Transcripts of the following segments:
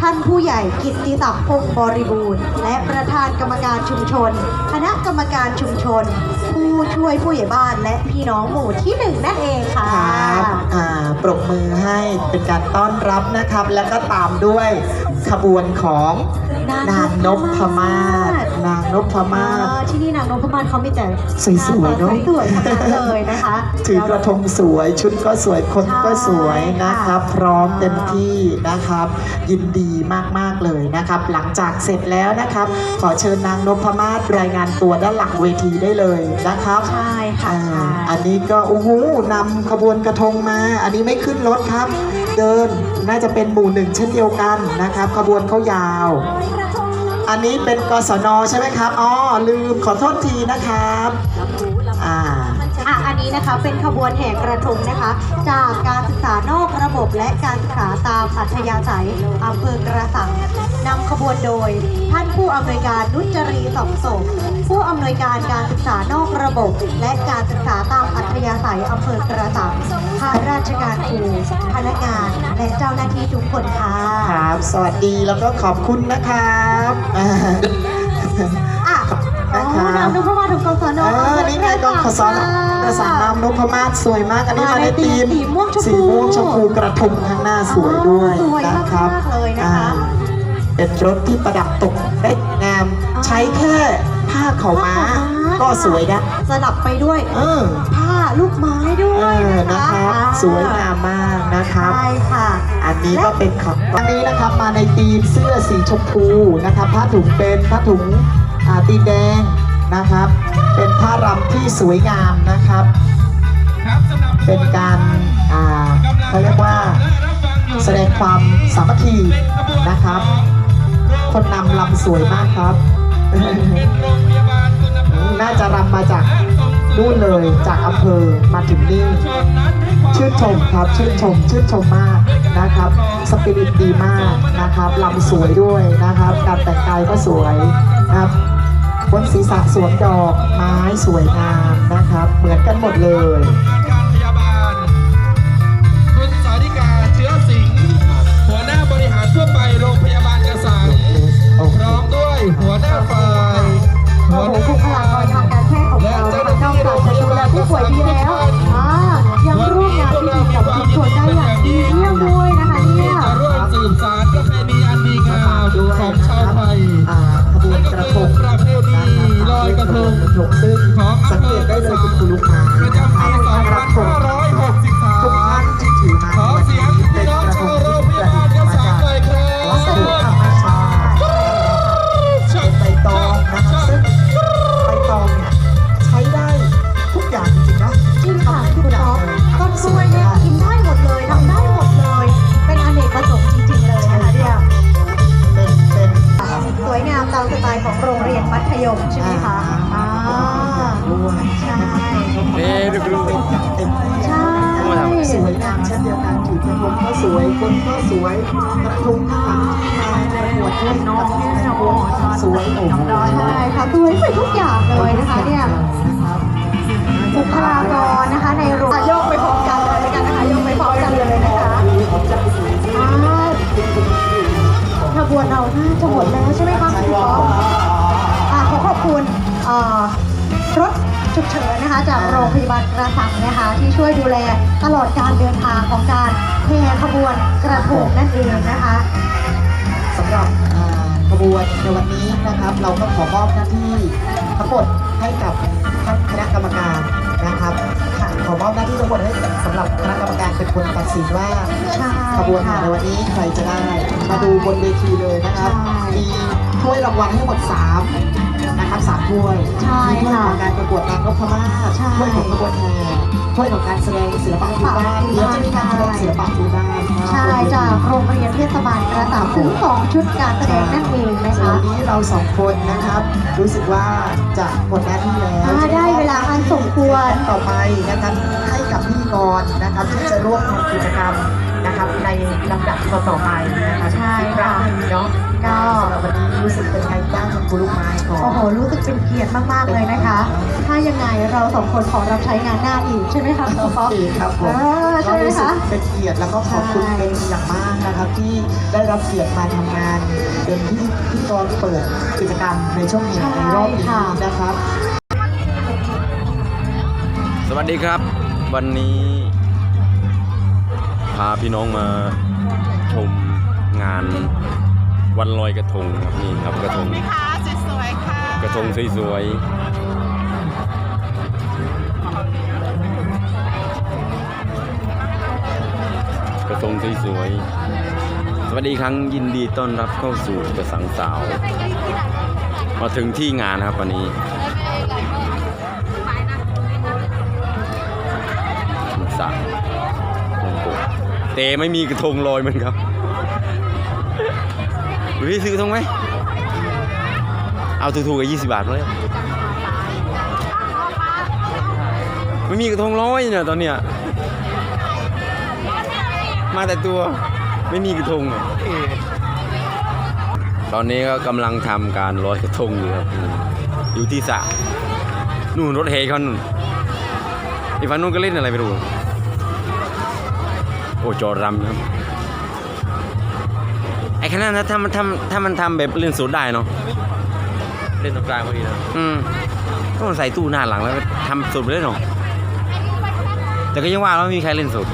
ท่านผู้ใหญ่กิตติศักดิ์พงศ์บริบูรณ์ และประธานกรรมการชุมชน คณะกรรมการชุมชน ผู้ช่วยผู้ใหญ่บ้านและพี่น้องหมู่ที่หนึ่งนั่นเองค่ะครับอ่าปรบมือให้เป็นการต้อนรับนะครับ แล้วก็ตามด้วยขบวนของนางนางนพมาศนางนพมาศอ่าที่นี่นางนพมาศเขามีแต่สวยๆเนอะ สวยๆทั้งนั้นเลยนะคะ ถือกระทงสวยชุดก็สวยคนก็สวยนะครับ ใช่ค่ะ พร้อมเต็มที่นะครับ ยินดีมากๆเลยนะครับ หลังจากเสร็จแล้วนะครับ ขอเชิญนางนพมาศรายงานตัวด้านหลังเวทีได้เลยนะครับ ใช่ค่ะอ่าอันนี้ก็โอ้โหนำขบวนกระทงมา อันนี้ไม่ขึ้นรถครับ เดินน่าจะเป็นหมู่หนึ่งเช่นเดียวกันนะครับ ขบวนเขายาว อันนี้เป็นกศนใช่ไหมครับอ๋อลืมขอโทษทีนะครับอ่า อะอันนี้นะคะเป็นขบวนแห่กระทงนะคะ จากการศึกษานอกระบบและการศึกษาตามอัธยาศัยอำเภอกระสังนำขบวนโดย ท่านผู้อำนวยการนุจรีสองศพผู้อำนวยการการศึกษานอกระบบ และการศึกษาตามอัธยาศัยอำเภอกระสังข้าราชการครูพนักงานและเจ้าหน้าที่ทุกคนค่ะครับ สวัสดีแล้วก็ขอบคุณนะครับ อ่าอะอ๋อนำนุพมาถึงกศนเออนี่ไงกองขสอนกระสังนำนพมาศสวยมาก อันนี้มาในทีมสีม่วงชมพูสีม่วงชมพูกระทงข้างหน้าสวยด้วยสวยนะครับมากๆเลยนะคะอ่าเป็นรถที่ประดับตกได้งาม ใช้แค่ผ้าขาวม้า ก็สวยนะสลับไปด้วยเออผ้าลูกไม้ด้วเอยอนะนะคะครับสวยงามมากนะครับใช่ค่ะ อันนี้ก็เป็นของอันนี้นะครับมาในธีมเสื้อสีชมพูนะครับผ้าถุงเป็นผ้าถุงอ่าตีนแดง นะครับ เป็นผ้ารำที่สวยงามนะครับ เป็นการเขาเรียกว่าแสดงความสามัคคีนะครับ คนนำลำสวยมากครับ น่าจะรำมาจากนู่นเลยจากอำเภอมาถึงนี่ชื่นชมครับชื่นชมชื่นชมมากนะครับ สปิริตดีมากนะครับลำสวยด้วยนะครับ การแต่งกายก็สวยนะครับ บนศีรษะสวมดอกไม้สวยงามนะครับ เหมือนกันหมดเลยการพยาบาล คุณสาธิกาเชื้อสิงห์หัวหน้าบริหารทั่วไปโรงพยาบาลกระสังพร้อมด้วยหัวหน้าฝ่ายโอ้โหบุคลากรทางการแพทย์ของเรานะคะนอกจากจะดูแลผู้ป่วยดีแล้วอ่ายังร่วมงานที่ดีกับชุมชนได้อย่างดีเยี่ยมด้วยนะคะเนี่ยจะร่วมสืบสารประเพณีอันดีงามของช ลอยกระทงกระทงซึ่งสังเกตได้เลยคุณครูลูกค้า กันถือกระทงก็สวยคนก็สวยกระทงข้างหลังที่มาประกวดด้วยกับกระทงสวยโอ้โหใช่ค่ะสวยไปทุกอย่างเลยนะคะเนี่ยนะครับบุคลากรนะคะในโรงอะโยกไปพร้อมกันเลยแล้วกันนะคะโยกไปพร้อมกันเลยนะคะอ่าขบวนเราน่าจะหมดแล้วใช่ไหมคะคุณป๊อปอ่าขอขอบคุณเอ่อรถฉุกเฉินนะคะจากโรงพยาบาลกระสังนะคะที่ช่วยดูแลตลอดการเดินทางของการ แห่ขบวนกระทงนั่นเองนะคะสำหรับอ่าขบวนในวันนี้นะครับ เราก็ขอมอบหน้าที่ทั้งหมดให้กับท่านคณะกรรมการนะครับค่ะขอมอบหน้าที่ทั้งหมดให้สำหรับคณะกรรมการเป็นคนตัดสินว่าใช่ขบวนแห่ค่ะในวันนี้ใครจะได้มาดูบนเวทีเลยนะครับใช่มีถ้วยรางวัลทั้งหมด3นะครับสามถ้วยใช่มีถ้วยค่ะของการประกวดนางนพมาศใช่ถ้วยของขบวนแห่ ถ้วยของการแสดงศิลปะพื้นบ้านเดี๋ยวจะมีการแสดงศิลปะพื้นบ้านใช่จากโรงเรียนเทศบาลกระสังถึงสองชุดการแสดงนั่นเองนะส่วนคะวันนี้เราสองคนนะครับ รู้สึกว่าจะหมดหน้าที่แล้วอ่าได้เวลาอันสมควรต่อไปนะครับให้กับพิธีกรนะครับที่จะร่วมทำกิจกรรม นะครับในลำดับต่อๆไปนะครับใช่อีกครั้งหนึ่งเนาะก็ก็สำหรับวันนี้รู้สึกเป็นไงบ้างคุณครูลูกไม้ก่อน โอ้โห รู้สึกเป็นเกียรติมากๆเลยนะคะ ถ้ายังไงเราสองคนขอรับใช้งานหน้าอีกใช่ไหมคะคุณป๊อป ดีครับผมเออใช่ไหมรู้สึกคะเป็นเกียรติแล้วก็ขอบคุณใช่ เป็นอย่างมากนะครับ ที่ได้รับเกียรติมาทำงาน เป็นพิธีพิธีกรเปิดกิจกรรมในช่วงนี้ในรอบนี้นะครับ สวัสดีครับ วันนี้พาพี่น้องมาชมงานวันลอยกระทงครับนี่ครับกระทงค่ะสวยๆค่ะกระทงสวยๆกระทงสวยๆสวัสดีอีกครั้งยินดีต้อนรับเข้าสู่กระสังสาว มาถึงที่งานนะครับวันนี้ แต่ไม่มีกระทงลอยมันครับพี่ซื้อกระทงไหม เอาถูกๆกับยี่สิบบาทเลยไม่มีกระทงร้อยเนี่ยตอนเนี้ย มาแต่ตัวไม่มีกระทงอะตอนนี้ก็กำลังทำการลอยกระทงอยู่ครับ อยู่ที่สระนู่นรถเฮเขานู่นอีกฝั่งนู้นก็เล่นอะไรไม่รู้ โอ้จอรำครับไอ้ขนาดนั้นถ้ามันทำถ้ามันทำแบบเล่นสดได้เนาะเล่นตรงกลางพอดีนะอืมก็มันใส่ตู้หน้าหลังแล้วก็ทำสดไปเลยเนาะแต่ก็ยังว่าแล้วไม่มีใครเล่นสด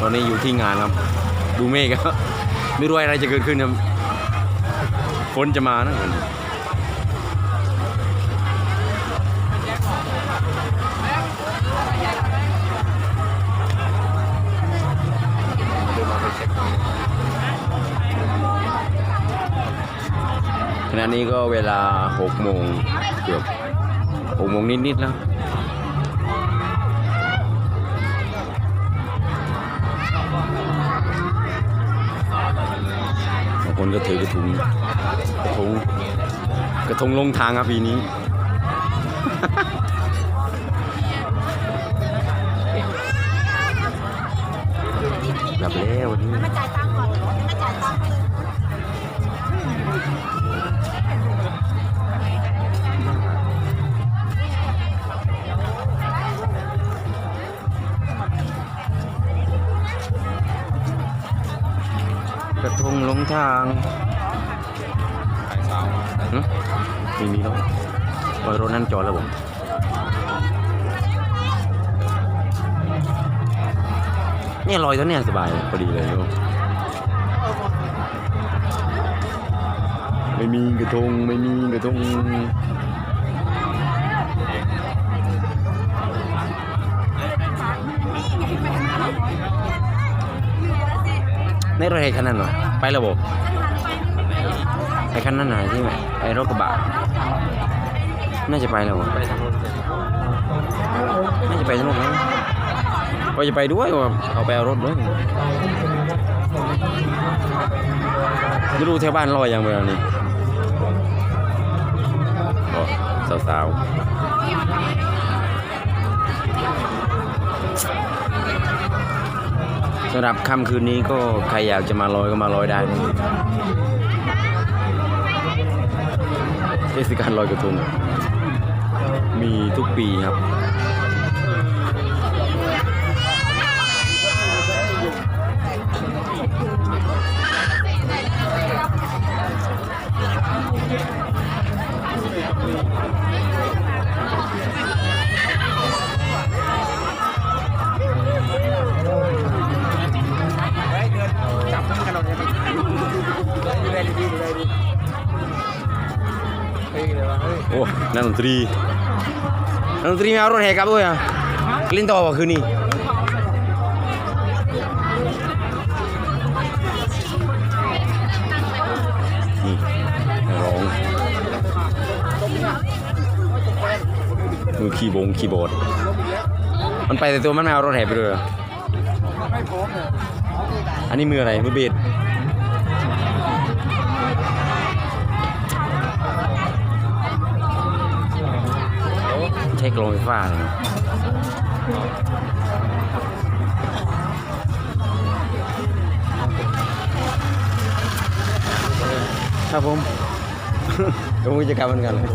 ตอนนี้อยู่ที่งานครับ ดูเมฆครับไม่รู้อะไรจะเกิดขึ้นครับฝนจะมานะ ณะนี้ก็เวลา6โมงเกือบ6โมงนิดๆแล้วบางคนก็ถือกระถุงกระทงกระทงลงทางครับปีนี้หลับแล้ววันนี้ ทงลงทางหึไม่มีแล้วรอยรถนั่นจอดแล้วผมเนี่ยลอยตัวเนี่ยสบายพอดีเลยโยมไม่มีกระทงไม่มีกระทงในรถไฟคันนั้นเหรอ ไปแล้วบอกไอ้คันนั้นไหนที่ไหนไอ้รถกระบะน่าจะไปแล้วบน่าจะไปทั้งหมดแล้วว่าจะไปด้วยว่าเอาไปเอารถด้วยไม่รู้แถวบ้านลอยยังไปแล้วนี่โอ้สาวๆ สำหรับค่ำคืนนี้ก็ใครอยากจะมาลอยก็มาลอยได้นะเทศกาลลอยกระทงมีทุกปีครับ โอ้นักดนตรีนักดนตรีม่เอารถแห่กลับด้วยอะเล่นต่อว่ะคืนนี้น้องมือคีย์บงคีย์บอร์ดมันไปแต่ตัวมันไม่เอารถแห่ไปด้วยออันนี้มืออะไรมือเบส ช้กลงไฟฟ้าเลยครับผมผมกิจกรรมเหมือนกันเลย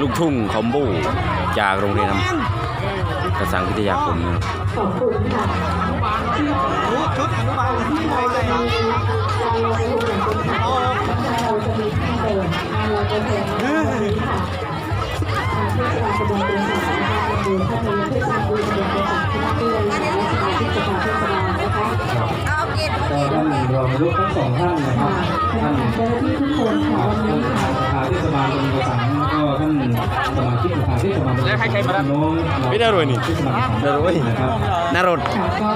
ลูกทุ่งคอมโบจากโรงเรียนกระสังพิทยาคมนะครับเอาเก็บก็ท่านรองนายกทั้งสองท่านนะครับท่านเจ้าหน้าที่ทุกคนค่ะวันนี้ค่ะสภาเทศบาลตำบลกระสังก็ท่านสมาชิกสภาเทศบาลตำบลกระสังน้องไม่ได้รวยนี่เทศบาลกระสังได้รวยนะครับนารถค่ะก็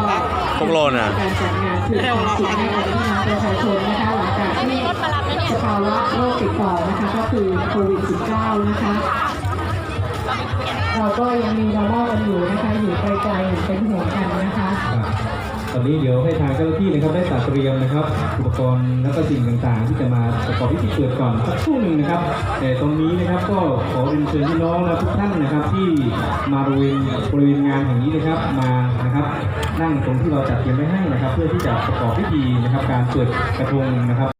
พวกโลน่ะการจัดงานคือความสุขให้กับพี่น้องประชาชนนะคะหลังจากที่สภาวะโรคติดต่อนะคะก็คือโควิด -19 นะคะ เราก็ยังมี normal กันอยู่นะคะ อยู่ไกลๆอยู่เป็นห่วงกันนะคะครับตอนนี้เดี๋ยวให้ทางเจ้าหน้าที่นะครับได้จัดเตรียมนะครับ อุปกรณ์และก็สิ่งต่างๆ ที่จะมาประกอบพิธีเปิดก่อนสักครู่หนึ่งนะครับ แต่ตรงนี้นะครับก็ขอเรียนเชิญพี่น้องและทุกท่านนะครับ ที่มาบริเวณบริเวณงานแห่งนี้นะครับมานะครับ นั่งตรงที่เราจัดเตรียมไว้ให้นะครับ เพื่อที่จะประกอบพิธีนะครับ การเปิดกระทงนะครับ